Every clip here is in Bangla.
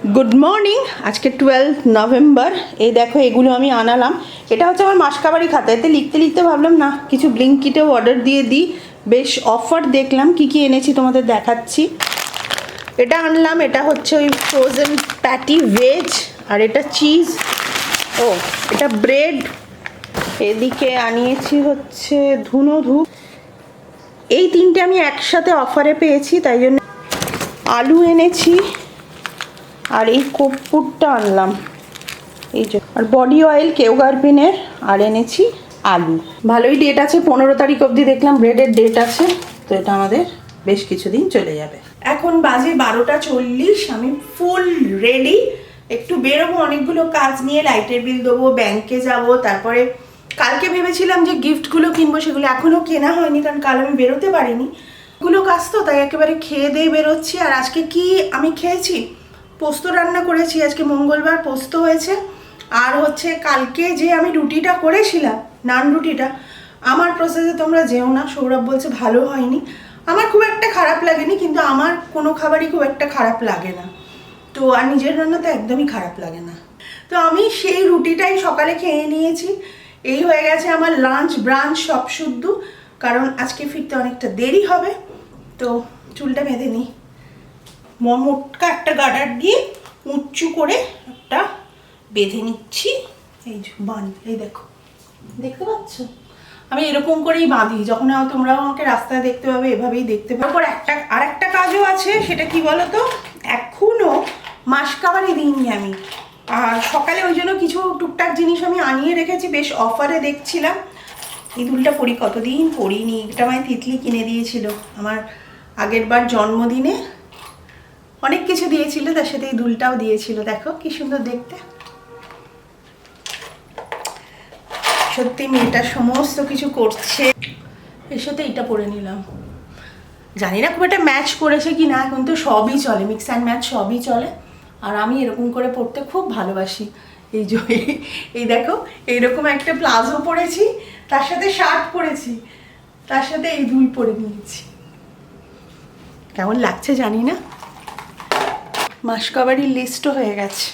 গুড মর্নিং আজকে টুয়েলভ নভেম্বর এই দেখো, এগুলো আমি আনালাম। এটা হচ্ছে আমার মাসকাবারি খাতা। এতে লিখতে লিখতে ভাবলাম, না, কিছু ব্লিঙ্কিটেও অর্ডার দিয়ে দিই। বেশ অফার দেখলাম। কি কি এনেছি তোমাদের দেখাচ্ছি। এটা আনলাম। এটা হচ্ছে ওই ফ্রোজেন প্যাটি ভেজ আর এটা চিজ ও, এটা ব্রেড এদিকে আনিয়েছি হচ্ছে ধুনো ধূপ। এই তিনটে আমি একসাথে অফারে পেয়েছি, তাই জন্য আলু এনেছি। আর এই কর্পূরটা আনলাম। এই যে, আর বডি অয়েল কেউ গার্পিনের আর এনেছি আলু। ভালোই ডেট আছে, পনেরো তারিখ অবধি দেখলাম ব্রেডের ডেট আছে, তো এটা আমাদের বেশ কিছুদিন চলে যাবে। এখন বাজে বারোটা চল্লিশ, আমি ফুল রেডি একটু বেরোবো, অনেকগুলো কাজ নিয়ে লাইটের বিল দেবো ব্যাংকে যাব, তারপরে কালকে ভেবেছিলাম যে গিফটগুলো কিনবো, সেগুলো এখনও কেনা হয়নি, কারণ কাল আমি বেরোতে পারিনি। গুলো কাজ তো, তাই একেবারে খেয়ে দিয়ে বেরোচ্ছি, আর আজকে কি আমি খেয়েছি? পোস্ত রান্না করেছি, আজকে মঙ্গলবার পোস্ত হয়েছে। আর হচ্ছে কালকে যে আমি রুটিটা করেছিলাম, নান রুটিটা, আমার প্রসেসে তোমরা যেও না, সৌরভ বলছে ভালো হয়নি। আমার খুব একটা খারাপ লাগেনি, কিন্তু আমার কোনো খাবারই খুব একটা খারাপ লাগে না। তো আর নিজের রান্না তো একদমই খারাপ লাগে না। তো আমি সেই রুটিটাই সকালে খেয়ে নিয়েছি। এই হয়ে গেছে আমার লাঞ্চ ব্রাঞ্চ সব শুদ্ধ, কারণ আজকে ফিরতে অনেকটা দেরি হবে। তো চুলটা বেঁধে নিই। মোটকা একটা গার্ডার দিয়ে উঁচু করে একটা বেঁধে নিচ্ছি। এই বান এই দেখো। দেখতে পাচ্ছ? আমি এরকম করেই বাঁধি, যখন তোমরাও আমাকে রাস্তায় দেখতে পাবে, এভাবেই দেখতে পাবে। তারপর একটা আর একটা কাজও আছে, সেটা কি বলো তো এখনও মাসকাবারি দিইনি আমি। আর সকালে ওই জন্য কিছু টুকটাক জিনিস আমি আনিয়ে রেখেছি, বেশ অফারে দেখছিলাম। এই দুলটা পরি কতদিন পরিনি, এটা আমায় তিতলি কিনে দিয়েছিল। আমার আগের বার জন্মদিনে অনেক কিছু দিয়েছিল, তার সাথে এই দুলটাও দিয়েছিল। দেখো, কি সুন্দর দেখতে। সত্যি মেয়েটা সমস্ত কিছু করছে। এর সাথে এইটা পরে নিলাম। জানি না খুব একটা ম্যাচ করেছে কি না, এখন তো সবই চলে মিক্স অ্যান্ড ম্যাচ সবই চলে। আর আমি এরকম করে পড়তে খুব ভালোবাসি। এই যে, এই- দেখো, এইরকম একটা প্লাজো পরেছি, তার সাথে শার্ট পরেছি, তার সাথে এই দুই পরে নিয়েছি। কেমন লাগছে জানি না। মাসকাবারির লিস্টও হয়ে গেছে।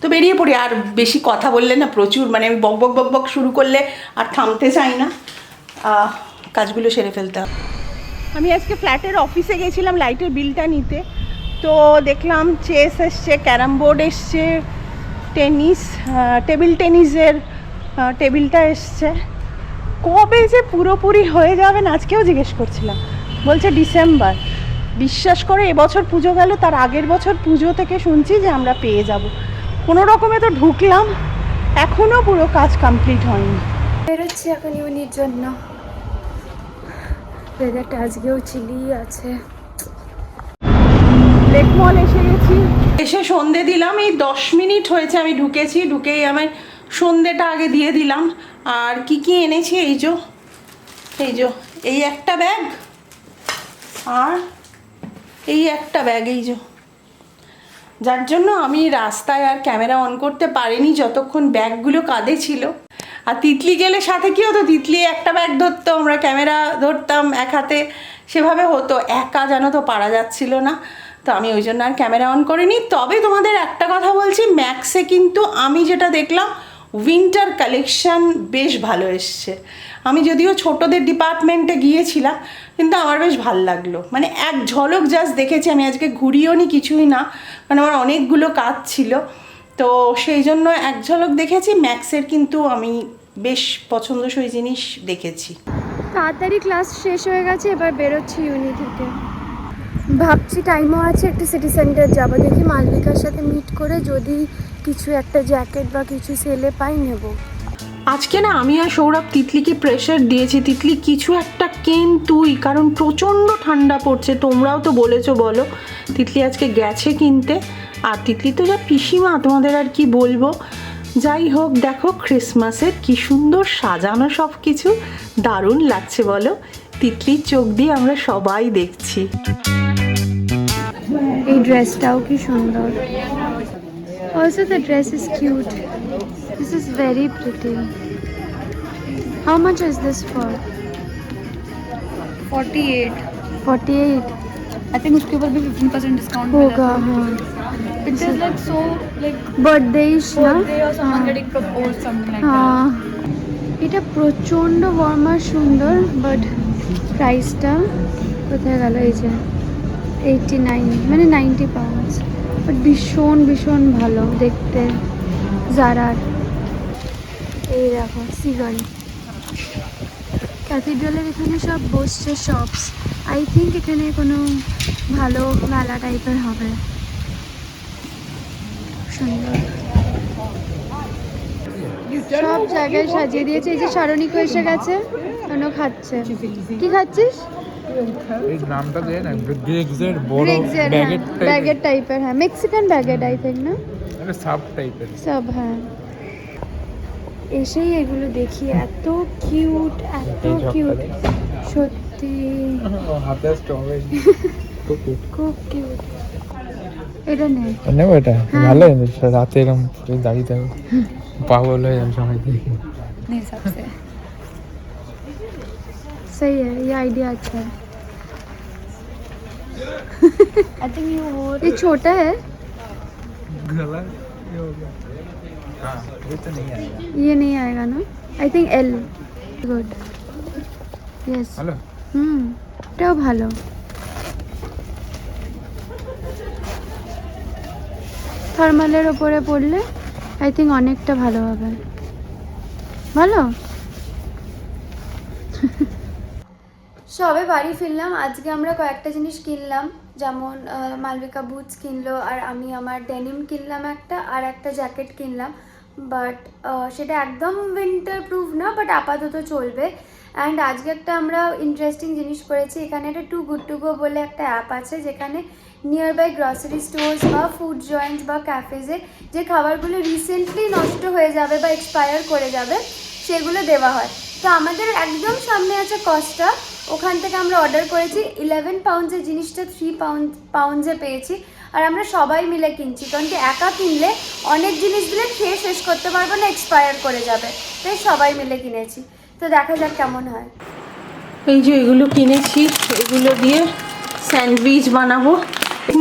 তো বেরিয়ে পড়ি, আর বেশি কথা বললে না প্রচুর মানে আমি বক বক বক বক শুরু করলে আর থামতে চাই না। কাজগুলো সেরে ফেলতে হবে। আমি আজকে ফ্ল্যাটের অফিসে গেছিলাম লাইটের বিলটা নিতে। তো দেখলাম চেস এসছে ক্যারাম বোর্ড এসছে টেনিস টেবিল টেনিসের টেবিলটা এসছে। কবে যে পুরোপুরি হয়ে যাবে না, আজকেও জিজ্ঞেস করছিলাম। বলছে ডিসেম্বর বিশ্বাস করে এবছর পুজো গেল তার আগের বছর পুজো থেকে শুনছি যে আমরা পেয়ে যাব। কোনো রকমে তো ঢুকলাম এখনও পুরো কাজ কমপ্লিট হয়নি। বেরোচ্ছি এখন ইউনির জন্য। ওয়েদারটা আজকেও চিলি আছে। লেক মল এসে গেছি। এসে সন্ধে দিলাম এই দশ মিনিট হয়েছে আমি ঢুকেছি ঢুকেই আমার সন্ধেটা আগে দিয়ে দিলাম। আর কি কি এনেছি এই যো এই যো এই একটা ব্যাগ আর এই একটা ব্যাগ এই যো। যার জন্য আমি রাস্তায় আর ক্যামেরা অন করতে পারিনি যতক্ষণ ব্যাগগুলো কাঁধে ছিল। আর তিতলি গেলে সাথে কী হতো? তিতলি একটা ব্যাগ ধরতো, আমরা ক্যামেরা ধরতাম এক হাতে। সেভাবে হতো, একা যেন তো পারা যাচ্ছিল না। তো আমি ওই জন্য আর ক্যামেরা অন করিনি। তবে তোমাদের একটা কথা বলছি, ম্যাক্সে কিন্তু আমি যেটা দেখলাম উইন্টার কালেকশন বেশ ভালো এসছে। আমি যদিও ছোটদের ডিপার্টমেন্টে গিয়েছিলাম, কিন্তু আমার বেশ ভালো লাগল। মানে এক ঝলক জাস্ট দেখেছি, আমি আজকে ঘুরিও নি কিছুই না মানে আমার অনেকগুলো কাজ ছিল। তো সেই জন্য এক ঝলক দেখেছি, ম্যাক্সের কিন্তু আমি বেশ পছন্দসই জিনিস দেখেছি। তাড়াতাড়ি ক্লাস শেষ হয়ে গেছে, এবার বেরোচ্ছি ইউনি থেকে। ভাবছি টাইমও আছে, একটু সিটি সেন্টার যাব, দেখি মালবিকার সাথে মিট করে যদি কিছু একটা জ্যাকেট বা কিছু সেলে পাই নেব। আজকে না আমি আর সৌরভ তিতলিকে প্রেশার দিয়েছি। তিতলি, কিছু একটা কেন তুই? কারণ প্রচণ্ড ঠান্ডা পড়ছে। তোমরাও তো বলেছ, বলো। তিতলি আজকে গেছে কিনতে। আর তিতলি তো যা পিসিমা, তোমাদের আর কি বলব? যাই হোক, দেখো ক্রিসমাসের কি সুন্দর সাজানো সব কিছু দারুণ লাগছে, বলো। তিতলির চোখ দিয়ে আমরা সবাই দেখছি। এই ড্রেসটাও কি সুন্দর। also the dress is cute this is very pretty how much is this for 48 forty eight I think उसके ऊपर भी 15% डिस्काउंट होगा हाँ It is like so like birthday ইস না birthday or someone getting proposed, something like হ্যাঁ এটা প্রচণ্ড ওয়ার্ম আর সুন্দর বাট প্রাইসটা কোথায় গেল এই যে এইটটি নাইন মানে নাইনটি পাউন্ডস ভীষণ ভীষণ ভালো দেখতে, জারার। এই দেখো সিগল ক্যাথিড্রালের এখানে সব বসছে শপস আই থিঙ্ক এখানে কোনো ভালো মেলা টাইপের হবে। সুন্দর। সব জায়গায় সাজিয়ে দিয়েছে। এই যে সারণিকও এসে গেছে। কেন খাচ্ছে। কি খাচ্ছিস? এর নামটা দেন গ্রেগজের বড় ব্যাগেট ব্যাগেট টাইপের হ্যাঁ মেক্সিকান ব্যাগেট আই থিংক না? এটা সাব টাইপের সাব হ্যাঁ। এসেই এগুলো দেখি এত কিউট এত কিউট সত্যি। হাতে স্ট্রবেরি খুব কিউট খুব কিউট এটা হ্যাঁ। ভালো রাতে এরকম দাঁড়িয়ে থাকবে পাগল হয়ে যাবে সবাই দেখি। सही है ये आइडिया अच्छा है I think you wore ये छोटा है गला ये हो गया हाँ ये तो नहीं आएगा ये नहीं आएगा ना I think all good yes ভালো হুম এটাও ভালো থার্মালের ওপরে পড়লে আই থিঙ্ক অনেকটা ভালো হবে ভালো সবে বাড়ি ফিরলাম। আজকে আমরা কয়েকটা জিনিস কিনলাম। যেমন মালবিকা বুটস কিনলো, আর আমি আমার ডেনিম কিনলাম একটা, আর একটা জ্যাকেট কিনলাম। বাট সেটা একদম উইন্টার প্রুফ না বাট আপাতত চলবে। অ্যান্ড আজকে একটা আমরা ইন্টারেস্টিং জিনিস করেছি। এখানে একটা টু গুড টু গো বলে একটা অ্যাপ আছে, যেখানে নিয়ার বাই গ্রসারি স্টোর্স বা ফুড জয়েন্টস বা ক্যাফেজে যে খাবারগুলো রিসেন্টলি নষ্ট হয়ে যাবে বা এক্সপায়ার করে যাবে, সেগুলো দেওয়া হয়। তো আমাদের একদম সামনে আছে কস্টা ওখান থেকে আমরা অর্ডার করেছি। ইলেভেন পাউন্ডসের জিনিসটা থ্রি পাউন্ড পাউন্ডসে পেয়েছি। আর আমরা সবাই মিলে কিনছি। কারণ কি একা কিনলে অনেক জিনিস দিলে খেয়ে শেষ করতে পারব না এক্সপায়ার করে যাবে। তাই সবাই মিলে কিনেছি। তো দেখা যাক কেমন হয়। এই যে এগুলো কিনেছি এগুলো দিয়ে স্যান্ডউইচ বানাবো।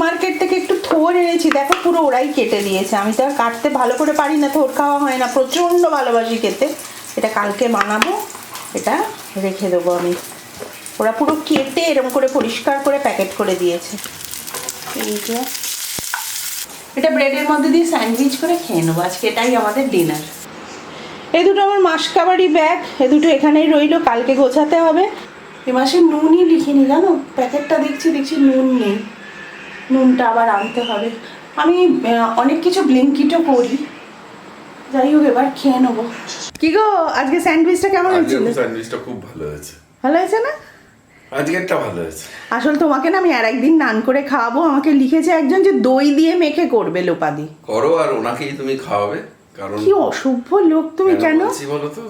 মার্কেট থেকে একটু থোর এনেছি। দেখো পুরো ওরাই কেটে দিয়েছে। আমি তো আর কাটতে ভালো করে পারি না থোর খাওয়া হয় না। প্রচণ্ড ভালোবাসি খেতে। এটা কালকে বানাবো, এটা রেখে দেবো আমি। ওরা পুরো কেটে এরকম করে পরিষ্কার করে প্যাকেট করে দিয়েছে। এই যে। এটা ব্রেডের মধ্যে দিয়ে স্যান্ডউইচ করে খেয়ে নেব, আজকে এটাই আমাদের ডিনার। এই দুটো আমার মাসকাবারি ব্যাগ, এ দুটো এখানেই রইল, কালকে গোছাতে হবে। এ মাসে নুনই লিখিনি, জানো? প্যাকেটটা দেখছি দেখছি নুন নেই। নুনটা আবার আনতে হবে। আমি অনেক কিছু ব্লিঙ্কিটও করি। যাই হোক, এবার খেয়ে নেব। কি গো আজকে স্যান্ডউইচটা কেমন হয়েছিল? স্যান্ডউইচটা খুব ভালো হয়েছে। ভালো হয়েছে না? আজকেরটা ভালো হয়েছে। আসলে তোমাকে না আমি আর একদিন নান করে খাওয়াবো। আমাকে লিখেছে একজন যে দই দিয়ে মেখে করবে লোপাদি। করো আর ওনাকেই তুমি খাওয়াবে কারণ কি অসভ্য লোক তুমি কেন বলছি বলো তো?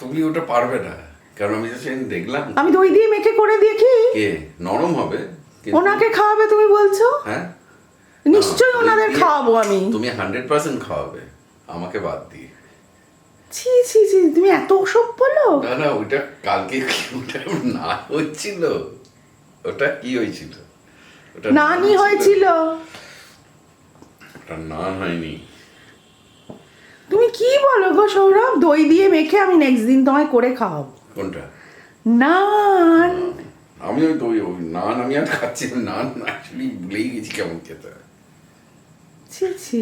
তুমি ওটা পারবে না। কারণ আমি সেদিন দেখলাম। আমি দই দিয়ে মেখে করে দেখি। কে? নরম হবে ওনাকে খাওয়াবে তুমি বলছো? হ্যাঁ? নিশ্চয়ই ওনাদের খাওয়াবো আমি। তুমি হান্ড্রেড পার্সেন্ট খাওয়াবে। আমাকে বাদ দিয়ে। ছি ছি ছি তুমি এত অসভ্য লোক? না না ওটা কালকে ওটা না হচ্ছিল ওটা কি হয়েছিল? ওটা নানি হয়েছিল। ওটা নান হয়নি। তুমি কি বলো গো সৌরভ? দই দিয়ে মেখে আমি নেক্সট দিন তোমায় করে খাওয়াবো। কোনটা? নান। আমি ওই দই ওই নান আমি আর খাচ্ছি না। নান অ্যাকচুয়ালি ভুলেই গেছি কেমন খেতে ছি ছি।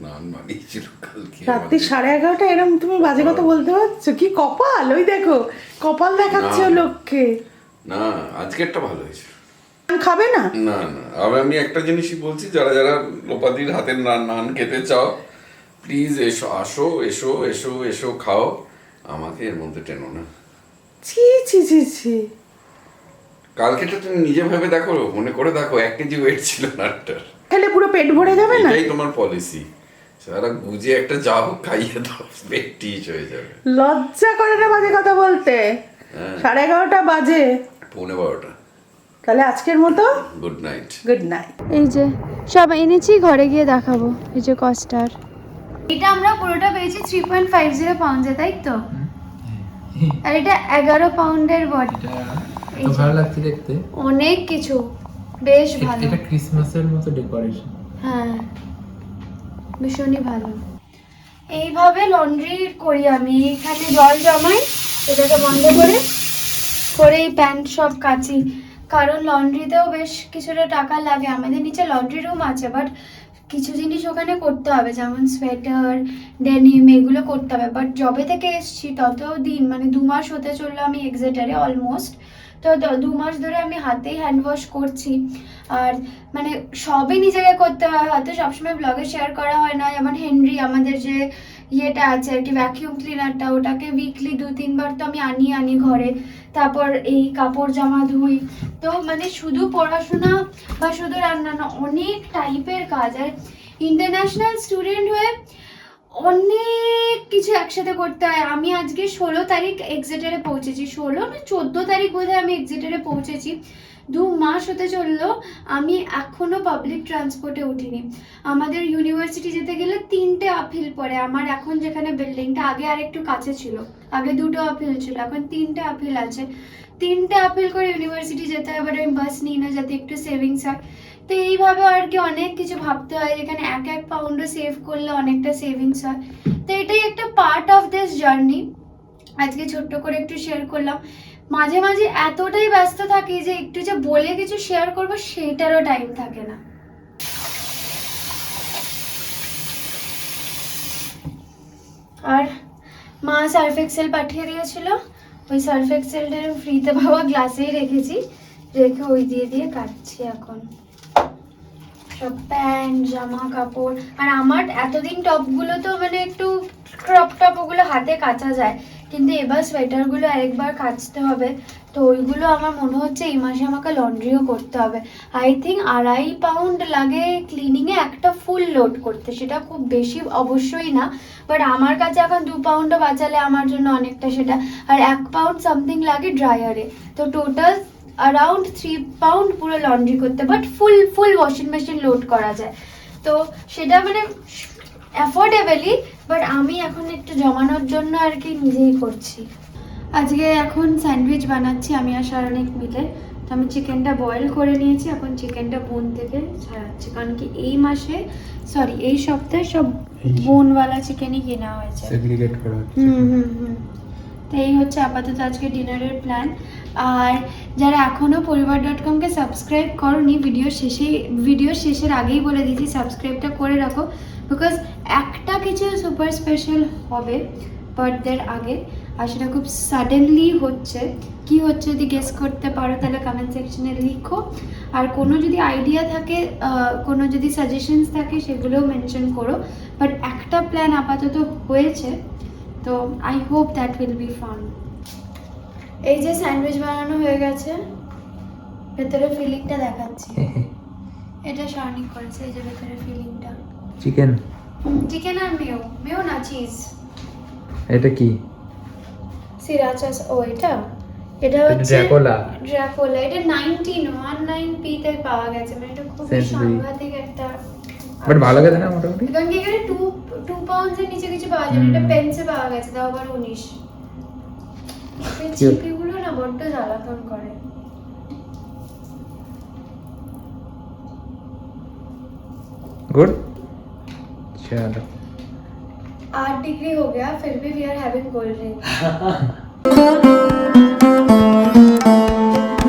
কালকে রাত্রি সাড়ে এগারোটা এরকম তুমি বাজে কথা বলতে পারছ? কি কপাল? ওই দেখো কপাল দেখাচ্ছে না। লোককে। না আজকেরটা ভালো হয়েছে। খাবে না? না না। আর আমি একটা জিনিসই বলছি যারা যারা লোপাদির হাতের নান নান খেতে চাও প্লিজ এসো আসো এসো এসো এসো খাও। আমাকে এর মধ্যে টেনো না। ছি ছি ছি ছি। কালকেটা তুমি নিজে ভেবে দেখো মনে করে দেখো এক কেজি ওয়েট ছিল নানটার খেলে পুরো পেট ভরে যাবে না? এটাই তোমার পলিসি সারা বুঝে একটা যাও খাইয়ে দাও পেট টিচ হয়ে যাবে। লজ্জা করে না বাজে কথা বলতে? হ্যাঁ। সাড়ে এগারোটা বাজে। পৌনে বারোটা। তাহলে আজকের মতো? গুড নাইট গুড নাইট এই যে সব এনেছি ঘরে গিয়ে দেখাবো। এই যে কস্টার এটা আমরা পুরোটা পেয়েছি থ্রি পয়েন্ট ফাইভ জিরো পাউন্ডে তাই তো? আর এটা এগারো পাউন্ডের বডি ভালো লাগছে দেখতে। অনেক কিছু। বেশ ভালো। এটা ক্রিসমাসের মতো ডেকোরেশন হ্যাঁ। ভীষণই ভালো। এইভাবে লন্ড্রি করি আমি। এখানে জল জমাই, এটাকে বন্ধ করে করে এই প্যান্ট সব কাচি। কারণ লন্ড্রিতেও বেশ কিছুটা টাকা লাগে। আমাদের নিচে লন্ড্রি রুম আছে বাট কিছু জিনিস ওখানে করতে হবে, যেমন সোয়েটার ডেনিম এগুলো করতে হবে। বাট জবে থেকে এসছি, তত দিন মানে দু মাস হতে চলল আমি এক্সেটারে অলমোস্ট তো দ- মাস ধরে আমি হাতেই হ্যান্ড ওয়াশ করছি। আর মানে সবই নিজেকে করতে হয়, হয়তো সবসময় ব্লগে শেয়ার করা হয় না। যেমন হেনরি, আমাদের যে ইয়েটা আছে আর কি ভ্যাকিউম ক্লিনারটা ওটাকে উইকলি দু, তিনবার তো আমি আনি আনি ঘরে। তারপর এই কাপড় জামা ধুই। তো মানে শুধু পড়াশোনা বা শুধু রান্না না, অনেক টাইপের কাজ। আর ইন্টারন্যাশনাল স্টুডেন্ট হয়ে অনেক কিছু একসাথে করতে হয়। আমি আজকে ষোলো তারিখ এক্সিটারে পৌঁছেছি। ষোলো না চোদ্দ তারিখ বোধহয় আমি এক্সিটারে পৌঁছেছি। দু মাস হতে চলল, আমি এখনও পাবলিক ট্রান্সপোর্টে উঠিনি। আমাদের ইউনিভার্সিটি যেতে গেলে তিনটে আপিল পড়ে। আমার এখন যেখানে বিল্ডিংটা আগে আর একটু কাছে ছিল। আগে দুটো আপিল ছিল, এখন তিনটে আপিল আছে। তিনটে আপিল করে ইউনিভার্সিটি যেতে হয়, এবার আমি বাস নিই না, যাতে একটু সেভিংস হয়। তো এইভাবে আর কি অনেক কিছু ভাবতে হয়। যেখানে এক এক পাউন্ডও সেভ করলে অনেকটা সেভিংস হয়। তো এটাই একটা পার্ট অফ দিস জার্নি আজকে ছোট্ট করে একটু শেয়ার করলাম। মাঝে মাঝে এতটাই ব্যস্ত থাকি যে একটু যে বলে কিছু শেয়ার করব, সেটারও টাইম থাকে না। আর মা সার্ফ এক্সেল পাঠিয়ে দিয়েছিল। ওই সার্ফ এক্সেলটা ফ্রিতে পাওয়া গ্লাসেই রেখেছি। রেখে ওই দিয়ে দিয়ে কাটছি এখন। সব প্যান্ট জামা কাপড় আর আমার এতদিন টপগুলো তো মানে একটু ক্রপ টপ ওগুলো হাতে কাচা যায়। কিন্তু এবার সোয়েটারগুলো আরেকবার কাচতে হবে। তো ওইগুলো আমার মনে হচ্ছে এই মাসে আমাকে লন্ড্রিও করতে হবে। আই থিঙ্ক আড়াই পাউন্ড লাগে ক্লিনিংয়ে একটা ফুল লোড করতে। সেটা খুব বেশি অবশ্যই না। বাট আমার কাছে এখন দু পাউন্ডও বাঁচালে আমার জন্য অনেকটা সেটা। আর এক পাউন্ড সামথিং লাগে ড্রায়ারে তো টোটাল অ্যারাউন্ড থ্রি পাউন্ড পুরো লন্ড্রি করতে but full full washing machine load করা যায়। তো সেটা মানে অ্যাফোর্ডেবলি বাট আমি এখন একটু জমানোর জন্য আর কি নিজেই করছি। আজকে এখন স্যান্ডউইচ বানাচ্ছি আমি আর সারণিক মিলে। তো আমি চিকেনটা বয়েল করে নিয়েছি এখন চিকেনটা বোন থেকে ছাড়াচ্ছি। কারণ কি এই মাসে সরি এই সপ্তাহে সব বোনওয়ালা চিকেনই কেনা হয়েছে। হুম হুম হুম। তো এই হচ্ছে আপাতত আজকে ডিনারের প্ল্যান আর যারা এখনও পরিবার ডট কমকে সাবস্ক্রাইব করনি ভিডিও শেষে ভিডিও শেষের আগেই বলে দিচ্ছি সাবস্ক্রাইবটা করে রাখো বিকজ একটা কিছু সুপার স্পেশাল হবে বার্থডের আগে আর সেটা খুব সাডেনলি হচ্ছে। কি হচ্ছে যদি গেস করতে পারো তাহলে কমেন্ট সেকশনে লিখো। আর কোনো যদি আইডিয়া থাকে কোনো যদি সাজেশনস থাকে সেগুলোও মেনশন করো। বাট একটা প্ল্যান আপাতত হয়েছে। তো I hope that will be fun এই যে স্যান্ডউইচ বানানো হয়ে গেছে ভেতরে ফিলিংটা দেখাচ্ছি। এটা শার্নিক করেছে এই যে ভেতরে ফিলিংটা। চিকেন? চিকেন আর মেও মেও না চিজ। এটা কি? সিরাচাস ও এটা? এটা হচ্ছে ড্রাকুলা। ড্রাকুলা। এটা নাইনটিন ওয়ান নাইন পিতে পাওয়া গেছে মানে এটা খুব। সাংঘাতিক একটা বাট ভালো খেতে না মোটামুটি? কারণ কি এখানে টু টু পাউন্ডসের নিচে কিছু পাওয়া যায় এটা। পেন্সে পাওয়া গেছে তাও আবার উনিশ। এই Cute. চিপিগুলো না বড্ড জ্বালাতন করে गुड चलो आठ डिग्री हो गया फिर भी we are having cold drink